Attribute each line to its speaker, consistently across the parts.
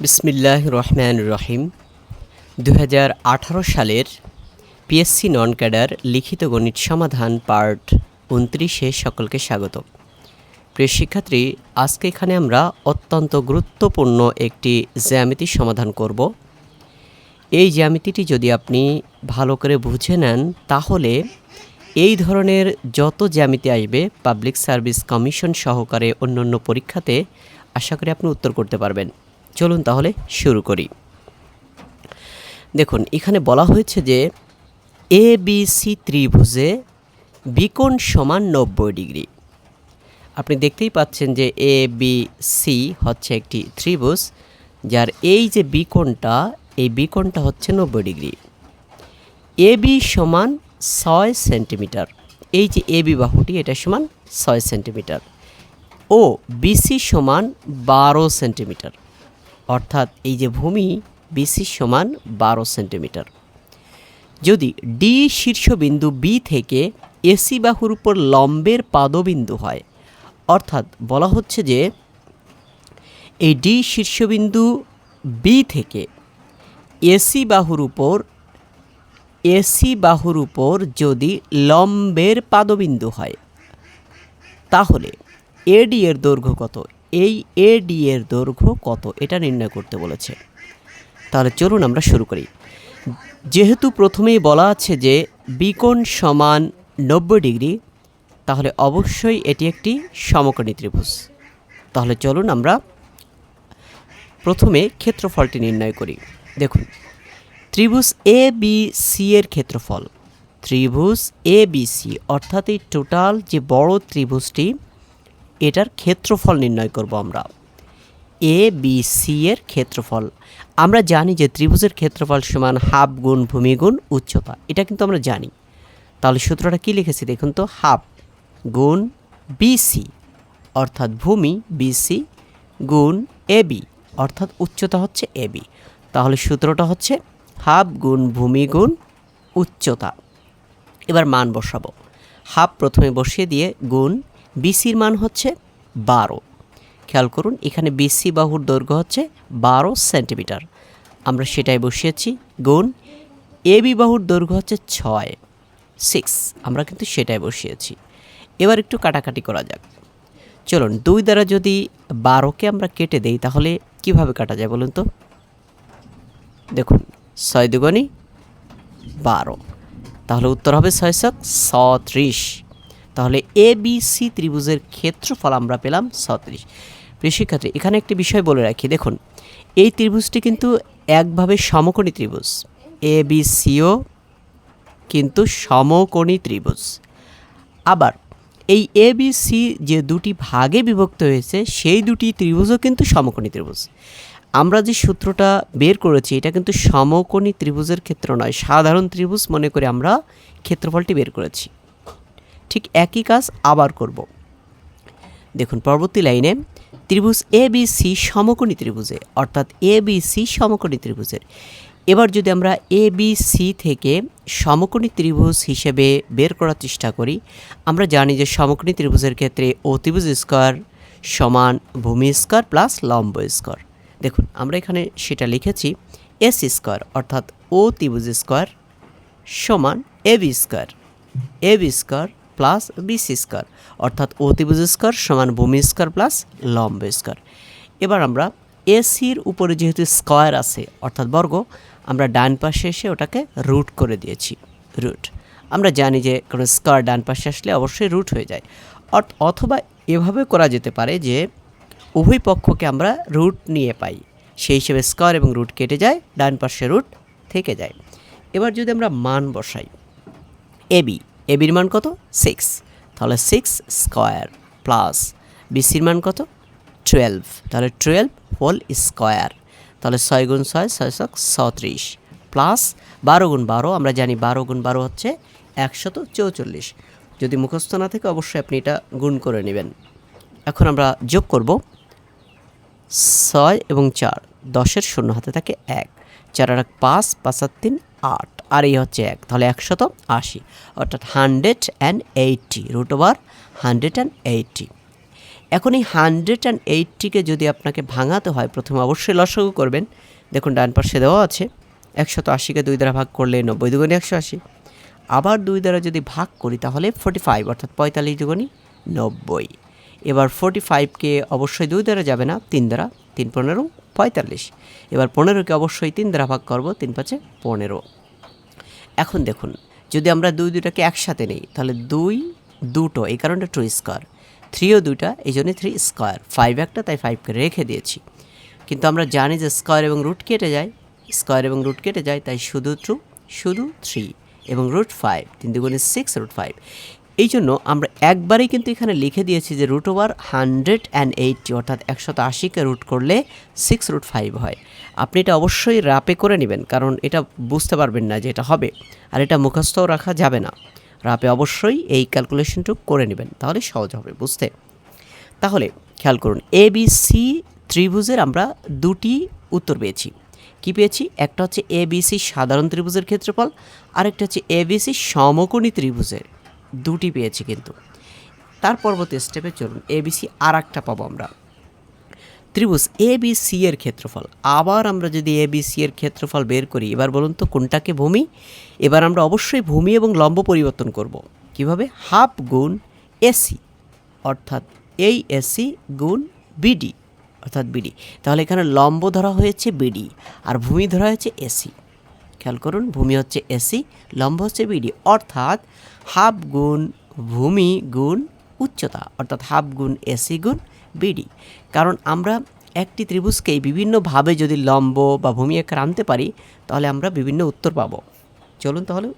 Speaker 1: বিসমিল্লাহ রহমান রহিম। দু হাজার আঠারো সালের পিএসসি নন ক্যাডার লিখিত গণিত সমাধান পার্ট উনত্রিশে সকলকে স্বাগত। প্রিয় শিক্ষার্থী, আজকে এখানে আমরা অত্যন্ত গুরুত্বপূর্ণ একটি জ্যামিতি সমাধান করব। এই জ্যামিতিটি যদি আপনি ভালো করে বুঝে নেন, তাহলে এই ধরনের যত জ্যামিতি আসবে, পাবলিক সার্ভিস কমিশন সহকারে অন্যান্য পরীক্ষাতে, আশা করি আপনি উত্তর করতে পারবেন। চলুন তাহলে শুরু করি। দেখুন, এখানে বলা হয়েছে যে এ বি সি ত্রিভুজে বিকোণ সমান নব্বই ডিগ্রি। আপনি দেখতেই পাচ্ছেন যে এ বি সি হচ্ছে একটি ত্রিভুজ, যার এই যে বিকোণটা, এই বিকোণটা হচ্ছে নব্বই ডিগ্রি। এ বি সমান ছয় সেন্টিমিটার। এই যে এ বি বাহুটি, এটা সমান ছয় সেন্টিমিটার। ও বিসি সমান বারো সেন্টিমিটার। অর্থাৎ এই যে ভূমি বিসি সমান বারো সেন্টিমিটার। যদি ডি শীর্ষবিন্দু বি থেকে এসি বাহুর উপর লম্বের পাদবিন্দু হয়, অর্থাৎ বলা হচ্ছে যে এই ডি শীর্ষবিন্দু বি থেকে এসি বাহুর উপর এসি বাহুর উপর যদি লম্বের পাদবিন্দু হয়, তাহলে এডি এর দৈর্ঘ্য কত? এই এডি এর দৈর্ঘ্য কত? এটা নির্ণয় করতে বলেছে। তাহলে চলুন আমরা শুরু করি। যেহেতু প্রথমেই বলা আছে যে বিকোণ সমান নব্বই ডিগ্রি, তাহলে অবশ্যই এটি একটি সমকোণী ত্রিভুজ। তাহলে চলুন আমরা প্রথমে ক্ষেত্রফলটি নির্ণয় করি। দেখুন, ত্রিভুজ এ বি সি এর ক্ষেত্রফল। ত্রিভুজ এ বি সি অর্থাৎ এই টোটাল যে বড় ত্রিভুজটি এটার ক্ষেত্রফল নির্ণয় করব আমরা। এ বি সি এর ক্ষেত্রফল। আমরা জানি যে ত্রিভুজের ক্ষেত্রফল সমান হাফ গুণ ভূমি গুণ উচ্চতা। এটা কিন্তু আমরা জানি। তাহলে সূত্রটা কী লিখেছি দেখুন তো? হাফ গুণ বিসি অর্থাৎ ভূমি বিসি গুণ এবি অর্থাৎ উচ্চতা হচ্ছে এবি তাহলে সূত্রটা হচ্ছে হাফ গুণ ভূমি গুণ উচ্চতা। এবার মান বসাবো। হাফ প্রথমে বসিয়ে দিয়ে গুণ বিসির মান হচ্ছে বারো। খেয়াল করুন, এখানে বিসি বাহুর দৈর্ঘ্য হচ্ছে বারো সেন্টিমিটার। আমরা সেটাই বসিয়েছি, গুণ এবি বাহুর দৈর্ঘ্য হচ্ছে ছয়, সিক্স। আমরা কিন্তু সেটাই বসিয়েছি। এবার একটু কাটাকাটি করা যাক। চলুন, দুই দ্বারা যদি বারোকে আমরা কেটে দেই, তাহলে কীভাবে কাটা যায় বলুন তো? দেখুন, ছয় দুগুণি বারো। তাহলে উত্তর হবে ছয়শক ছত্রিশ। তাহলে এ বি সি ত্রিভুজের ক্ষেত্রফল আমরা পেলাম ছত্রিশ। প্রিয় শিক্ষার্থী, এখানে একটি বিষয় বলে রাখি। দেখুন, এই ত্রিভুজটি কিন্তু একভাবে সমকোণী ত্রিভুজ। এ বি সিও কিন্তু সমকোণী ত্রিভুজ। আবার এই এ বি সি যে দুটি ভাগে বিভক্ত হয়েছে, সেই দুটি ত্রিভুজও কিন্তু সমকোণী ত্রিভুজ। আমরা যে সূত্রটা বের করেছি, এটা কিন্তু সমকোণী ত্রিভুজের ক্ষেত্র নয়, সাধারণ ত্রিভুজ মনে করে আমরা ক্ষেত্রফলটি বের করেছি। ঠিক একই কাজ আবার করব। দেখুন, পরবর্তী লাইনে ত্রিভুজ এ বি সি সমকোণী ত্রিভুজে, অর্থাৎ এ বি সি সমকোণী ত্রিভুজের। এবার যদি আমরা এ বি সি থেকে সমকোণী ত্রিভুজ হিসেবে বের করার চেষ্টা করি, আমরা জানি যে সমকোণী ত্রিভুজের ক্ষেত্রে অতিভুজ স্কোয়ার সমান ভূমি স্কোয়ার প্লাস লম্ব স্কোয়ার। দেখুন, আমরা এখানে সেটা লিখেছি এস স্কোয়ার, অর্থাৎ ও ত্রিভুজ স্কোয়ার সমান A B square. B square plus BC square অর্থাৎ অতিভুজ স্কোয়ার সমান ভূমি স্কোয়ার প্লাস লম্ব স্কোয়ার এবার আমরা এসির উপরে যেহেতু স্কোয়ার আছে, অর্থাৎ বর্গ, আমরা ডান পাশে এসে ওটাকে রুট করে দিয়েছি রুট আমরা জানি যে কোনো স্কোয়ার ডান পাশে আসলে অবশ্যই রুট হয়ে যায়। অর্থ- অথবা এভাবে করা যেতে পারে যে উভয় পক্ষকে আমরা রুট নিয়ে পাই। সেই হিসেবে স্কোয়ার এবং রুট কেটে যায়, ডান পাশে রুট থেকে যায়। এবার যদি আমরা মান বসাই এবি এবির মান কত? সিক্স তাহলে সিক্স স্কোয়ার প্লাস বিসির মান কত? টুয়েলভ তাহলে টুয়েলভ হোল স্কোয়ার তাহলে ছয় গুণ ছয় ছয় ছক ছত্রিশ প্লাস বারো গুণ বারো, আমরা জানি বারো গুণ বারো হচ্ছে একশত চৌচল্লিশ। যদি মুখস্থ না থাকে, অবশ্যই আপনি এটা গুণ করে নেবেন। এখন আমরা যোগ করব ছয় এবং চার। দশের শূন্য হাতে থাকে এক। চার আর এক পাঁচ পাঁচ আর তিন আট। আর এই হচ্ছে এক, তাহলে একশত আশি। অর্থাৎ hundred and eighty, root over hundred and eighty. এখন এই হান্ড্রেড অ্যান্ড এইটটিকে যদি আপনাকে ভাঙাতে হয়, প্রথমে অবশ্যই লসাগু করবেন। দেখুন, ডান পাশে দেওয়া আছে, একশত আশিকে দুই দ্বারা ভাগ করলে নব্বই দুগুণে একশো আশি। আবার দুই দ্বারা যদি ভাগ করি, তাহলে ফোর্টি ফাইভ অর্থাৎ পঁয়তাল্লিশ দুগুণি নব্বই। এবার ফোর্টি ফাইভকে অবশ্যই দুই দ্বারা যাবে না, তিন দ্বারা, তিন পনেরো পঁয়তাল্লিশ। এবার পনেরোকে অবশ্যই তিন দ্বারা ভাগ করব, তিন পাঁচে পনেরো। এখন দেখুন, যদি আমরা দুই দুটাকে একসাথে নেই, তাহলে দুই দুটো, এই কারণে টু স্কোয়ার থ্রিও দুইটা, এই জন্যে থ্রি স্কোয়ার ফাইভ একটা, তাই ফাইভকে রেখে দিয়েছি। কিন্তু আমরা জানি যে স্কোয়ার এবং রুট কেটে যায়। স্কোয়ার এবং রুট কেটে যায়, তাই শুধু টু শুধু থ্রি এবং রুট ফাইভ তিন দুগুণে সিক্স রুট ফাইভ এই জন্য আমরা একবারেই কিন্তু এখানে লিখে দিয়েছি যে root over hundred and eighty অর্থাৎ একশত আশিকে রুট করলে সিক্স রুট ফাইভ হয়। আপনি এটা অবশ্যই রাপে করে নেবেন, কারণ এটা বুঝতে পারবেন না যে এটা হবে, আর এটা মুখস্থও রাখা যাবে না। রাপে অবশ্যই এই ক্যালকুলেশনটুকু করে নেবেন, তাহলে সহজ হবে, বুঝতে? তাহলে খেয়াল করুন এ বি সি ত্রিভুজের আমরা দুটি উত্তর পেয়েছি। কি পেয়েছি? একটা হচ্ছে এ বি সি সাধারণ ত্রিভুজের ক্ষেত্রফল, আরেকটা হচ্ছে এ বি সি সমকোণী ত্রিভুজের। দুটি পেয়েছি কিন্তু। তার পরবর্তী স্টেপে চলুন। এবিসি আর একটা পাবো আমরা। ত্রিভুজ এ বি সি এর ক্ষেত্রফল। আবার আমরা যদি এ বি সি এর ক্ষেত্রফল বের করি, এবার বলুন তো কোনটাকে ভূমি? এবার আমরা অবশ্যই ভূমি এবং লম্ব পরিবর্তন করব। কীভাবে? হাফ গুণ এসি অর্থাৎ এই এসি গুণ বিডি অর্থাৎ বিডি তাহলে এখানে লম্ব ধরা হয়েছে বিডি আর ভূমি ধরা হয়েছে এসি খেয়াল করুন, ভূমি হচ্ছে এসি লম্ব হচ্ছে বিডি অর্থাৎ হাফ গুণ ভূমি গুণ উচ্চতা, অর্থাৎ হাফ গুণ এসি গুণ বিডি কারণ আমরা একটি ত্রিভুজকেই বিভিন্নভাবে যদি লম্ব বা ভূমি আকার আনতে পারি, তাহলে আমরা বিভিন্ন উত্তর পাবো। চলুন তাহলে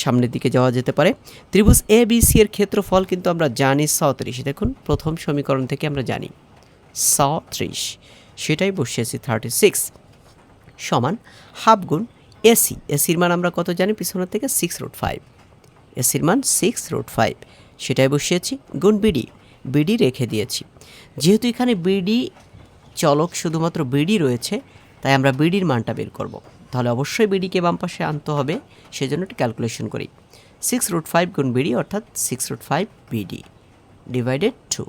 Speaker 1: সামনের দিকে যাওয়া যেতে পারে। ত্রিভুজ এ বি সি এর ক্ষেত্রফল কিন্তু আমরা জানি সত্রিশ দেখুন, প্রথম সমীকরণ থেকে আমরা জানি সত্রিশ সেটাই বসিয়েছি থার্টি সিক্স সমান হাফ গুণ এসি এসির মান আমরা কত জানি? পিছনের থেকে সিক্স রুট ফাইভ এসির মান সিক্স রুট ফাইভ সেটাই বসিয়েছি, গুণ বিডি বিডি রেখে দিয়েছি। যেহেতু এখানে বিডি চলক শুধুমাত্র বিডি রয়েছে, তাই আমরা বিডির মানটা বের করব। তাহলে অবশ্যই বিডিকে বাম পাশে আনতে হবে, সেজন্য একটু ক্যালকুলেশন করি। সিক্স রুট ফাইভ গুণ বিডি অর্থাৎ six root five BD divided two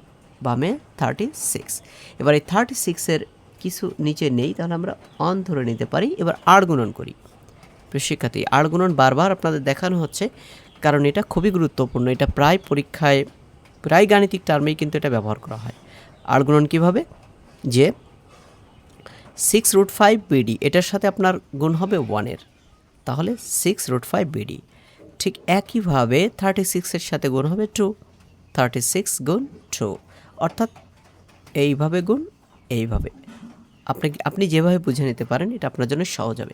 Speaker 1: বামে থার্টি সিক্স এবার এই থার্টি সিক্সের কিছু নিচে নেই, তাহলে আমরা অন ধরে নিতে পারি। এবার আর গুণন করি। শিক্ষার্থী আর গুণন বারবার আপনাদের দেখানো হচ্ছে, কারণ এটা খুবই গুরুত্বপূর্ণ। এটা প্রায় পরীক্ষায়, প্রায় গাণিতিক টার্মেই কিন্তু এটা ব্যবহার করা হয়। আর গুণন কীভাবে? যে সিক্স রুট ফাইভ বিডি এটার সাথে আপনার গুণ হবে ওয়ানের তাহলে সিক্স রুট ফাইভ বিডি ঠিক একইভাবে থার্টি সিক্সের সাথে গুণ হবে টু থার্টি সিক্স গুণ টু অর্থাৎ এইভাবে গুণ এইভাবে। আপনি আপনি যেভাবে বুঝে নিতে পারেন, এটা আপনার জন্য সহজ হবে।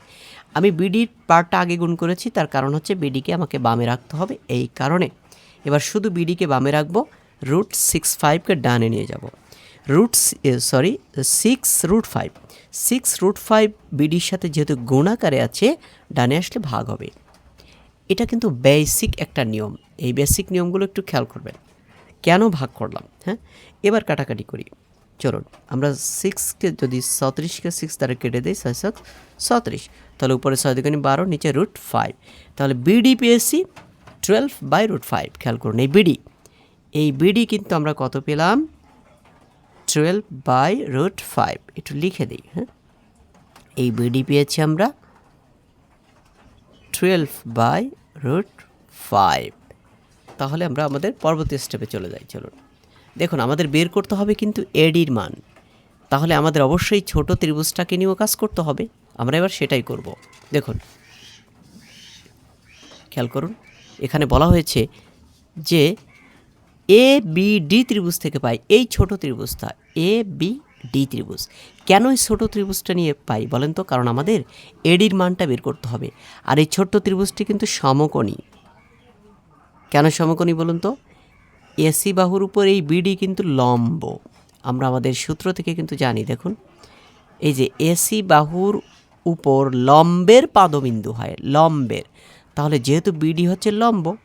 Speaker 1: আমি বিডির পার্টটা আগে গুণ করেছি, তার কারণ হচ্ছে বিডিকে আমাকে বামে রাখতে হবে এই কারণে। এবার শুধু বিডিকে বামে রাখব, রুট সিক্স ফাইভকে ডানে নিয়ে যাব। Root sorry, six root five. Six root five বিডির সাথে যেহেতু গুণাকারে আছে, ডানে আসলে ভাগ হবে। এটা কিন্তু বেসিক একটা নিয়ম। এই বেসিক নিয়মগুলো একটু খেয়াল করবেন। কেন ভাগ করলাম? হ্যাঁ? এবার কাটাকাটি করি। চলুন, আমরা সিক্সকে যদি সত্রিশকে সিক্স দ্বারা কেটে দিই, ছয় ছয় সত্রিশ তাহলে উপরে ছয় দুগুণী বারো, নিচে রুট ফাইভ তাহলে বিডি পেয়েছি টুয়েলভ বাই রুট ফাইভ খেয়াল করুন এই বিডি এই বিডি কিন্তু আমরা কত পেলাম? টুয়েলভ বাই রুট ফাইভ একটু লিখে দিই হ্যাঁ? এই বিডি পেয়েছি আমরা টুয়েলভ বাই রুট ফাইভ তাহলে আমরা আমাদের পরবর্তী স্টেপে চলে যাই, চলুন। দেখুন, আমাদের বের করতে হবে কিন্তু এডির মান। তাহলে আমাদের অবশ্যই ছোট ত্রিভুজটাকে নিয়েও কাজ করতে হবে। আমরা এবার সেটাই করব। দেখুন। খেয়াল করুন, এখানে বলা হয়েছে যে এ বি ডি ত্রিভুজ থেকে পাই। এই ছোট ত্রিভুজটা এ বি ডি ত্রিভুজ। কেন এই ছোট ত্রিভুজটা নিয়ে পাই বলেন তো? কারণ আমাদের এডির মানটা বের করতে হবে। আর এই ছোট্ট ত্রিভুজটি কিন্তু সমকোণী। কেন সমকোণী বলুন তো? এসি বাহুর উপর এই বিডি কিন্তু লম্ব। আমরা আমাদের সূত্র থেকে কিন্তু জানি, দেখুন। এই যে এসি বাহুর উপর লম্বের পাদবিন্দু হয়, লম্বের। তাহলে যেহেতু বিডি হচ্ছে লম্ব,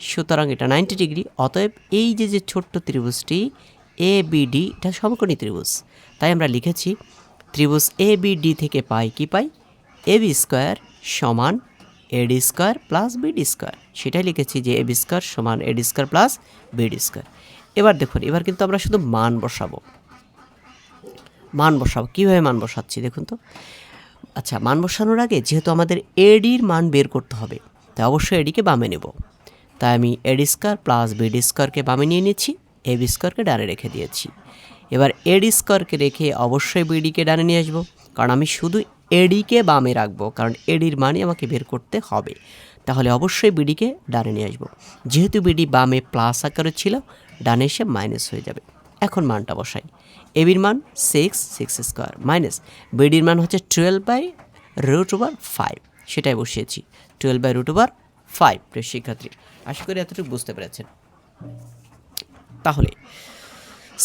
Speaker 1: সুতরাং এটা নাইনটি ডিগ্রি, অতএব এই যে যে ছোট্ট ত্রিভুজটি, এ বিডি এটা সমকোণী ত্রিভুজ। তাই আমরা লিখেছি, ত্রিভুজ এ বিডি থেকে পাই কি পাই? এ বি স্কোয়ার সমান AD square plus BD square সেটাই লিখেছি যে এবি স্কোয়ার সমান AD square plus BD square এবার দেখুন, এবার কিন্তু আমরা শুধু মান বসাবো। মান বসাবো। কীভাবে মান বসাচ্ছি দেখুন তো? আচ্ছা মান বসানোর আগে যেহেতু আমাদের এডির মান বের করতে হবে, তাই অবশ্যই এডিকে বামে নেব। তাই আমি এডি স্কোয়ার প্লাস বিডি স্কোয়ারকে বামে নিয়ে নিচ্ছি এবি স্কোয়ারকে ডানে রেখে দিয়েছি। এবার এডি স্কোয়ারকে রেখে অবশ্যই বিডিকে ডানে নিয়ে আসব, কারণ আমি শুধু এডিকে বামে রাখব, কারণ এডির মানই আমাকে বের করতে হবে। তাহলে অবশ্যই বিডিকে ডানে নিয়ে আসব। যেহেতু বিডি বামে প্লাস আকারে ছিল, ডানে এসে মাইনাস হয়ে যাবে। এখন মানটা বসাই। এবির মান সিক্স সিক্স স্কোয়ার মাইনাস বিডির মান হচ্ছে twelve by root over five সেটাই বসিয়েছি। Twelve by root over five শিক্ষার্থী। আশা করি এতটুকু বুঝতে পেরেছেন। তাহলে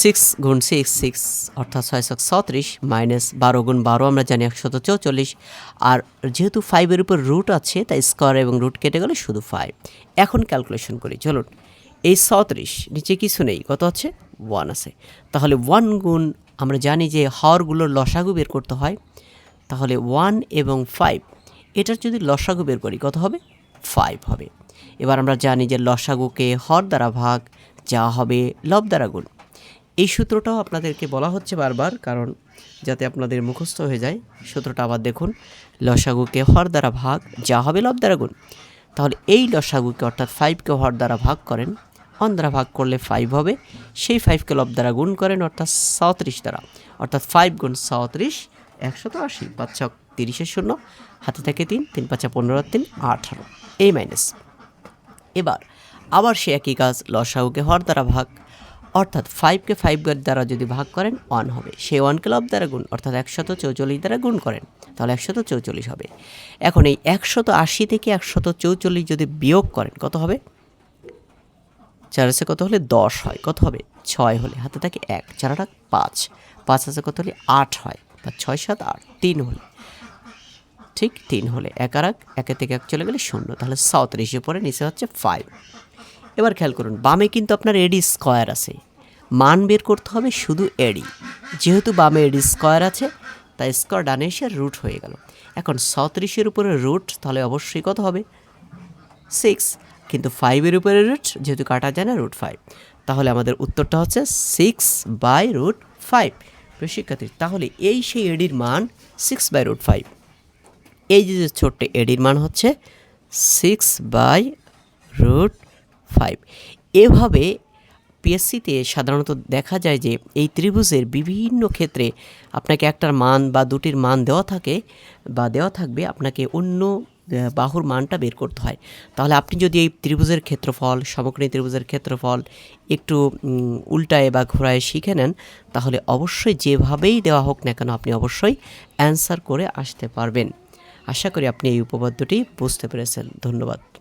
Speaker 1: সিক্স গুণ সিক্স সিক্স অর্থাৎ ছয়শো ছত্রিশ মাইনাস বারো গুণ বারো, আমরা জানি একশত চৌচল্লিশ। আর যেহেতু ফাইভের উপর রুট আছে, তাই স্কোয়ার এবং রুট কেটে গেলে শুধু ফাইভ এখন ক্যালকুলেশন করি, চলুন। এই ছত্রিশ, নিচে কিছু নেই, কত আছে? ওয়ান আছে। তাহলে ওয়ান গুণ, আমরা জানি যে হরগুলোর লসাগু বের করতে হয়। তাহলে ওয়ান এবং ফাইভ এটার যদি লসাগু বের করি, কত হবে? ফাইভ হবে। এবার আমরা জানি যে লসাগুকে হর দ্বারা ভাগ, যা হবে লব দ্বারা গুণ। এই সূত্রটাও আপনাদেরকে বলা হচ্ছে বারবার, কারণ যাতে আপনাদের মুখস্থ হয়ে যায়, সূত্রটা আবার দেখুন। লসাগুকে হর দ্বারা ভাগ, যা হবে লব দ্বারা গুণ। তাহলে এই লসাগুকে অর্থাৎ ফাইভকে হর দ্বারা ভাগ করেন, অন দ্বারা ভাগ করলে ফাইভ হবে, সেই ফাইভকে লব দ্বারা গুণ করেন অর্থাৎ সাঁত্রিশ দ্বারা। অর্থাৎ ফাইভ গুণ সাঁত্রিশ একশত আশি, পাঁচ ছক তিরিশের শূন্য, হাতে থাকে তিন তিন পাঁচা পনেরো, তিন আঠারো। এই মাইনাস এবার, আবার সে একই কাজ, লসাগুকে হর দ্বারা ভাগ অর্থাৎ ফাইভকে ফাইভ দ্বারা যদি ভাগ করেন ওয়ান হবে। সেই ওয়ানকে লব দ্বারা গুণ, অর্থাৎ একশত চৌচল্লিশ দ্বারা গুণ করেন, তাহলে একশত চৌচল্লিশ হবে। এখন এই একশত আশি থেকে একশত চৌচল্লিশ যদি বিয়োগ করেন, কত হবে? চার আছে কত হলে দশ হয়, কত হবে? ছয় হলে, হাতে থাকে এক চারাটা পাঁচ। পাঁচ আছে কত হলে আট হয়, বা ছয় সাত আট, তিন হলে। ঠিক তিন হলে, এক আর এক একে থেকে এক চলে গেলে শূন্য, তাহলে সাঁত্রিশে পরে নিচে হচ্ছে ফাইভ এবার খেয়াল করুন, বামে কিন্তু আপনার এডি স্কোয়ার আছে। মান বের করতে হবে শুধু এডি। যেহেতু বামে এডি স্কোয়ার আছে, তাই স্কোয়ার ডানে এসে রুট হয়ে গেল। এখন সাঁত্রিশের উপরে রুট, তাহলে অবশ্যই কত হবে? সিক্স। কিন্তু ফাইভের উপরে রুট, যেহেতু কাটা যায় না, রুট ফাইভ। তাহলে আমাদের উত্তরটা হচ্ছে সিক্স বাই রুট ফাইভ। শিক্ষার্থী, তাহলে এই সেই এডির মান সিক্স বাই রুট ফাইভ। এই যে যে ছোট্ট এডির মান হচ্ছে সিক্স বাই রুট ফাইভ। এভাবে পিএসসিতে সাধারণত দেখা যায় যে এই ত্রিভুজের বিভিন্ন ক্ষেত্রে আপনাকে একটার মান বা দুটির মান দেওয়া থাকে বা দেওয়া থাকবে, আপনাকে অন্য বাহুর মানটা বের করতে হয়। তাহলে আপনি যদি এই ত্রিভুজের ক্ষেত্রফল, সমগ্রী ত্রিভুজের ক্ষেত্রফল একটু উল্টায় বা ঘোরায় শিখে নেন, তাহলে অবশ্যই যেভাবেই দেওয়া হোক না কেন আপনি অবশ্যই অ্যান্সার করে আসতে পারবেন। আশা করি আপনি এই উপপাদ্যটি বুঝতে পেরেছেন। ধন্যবাদ।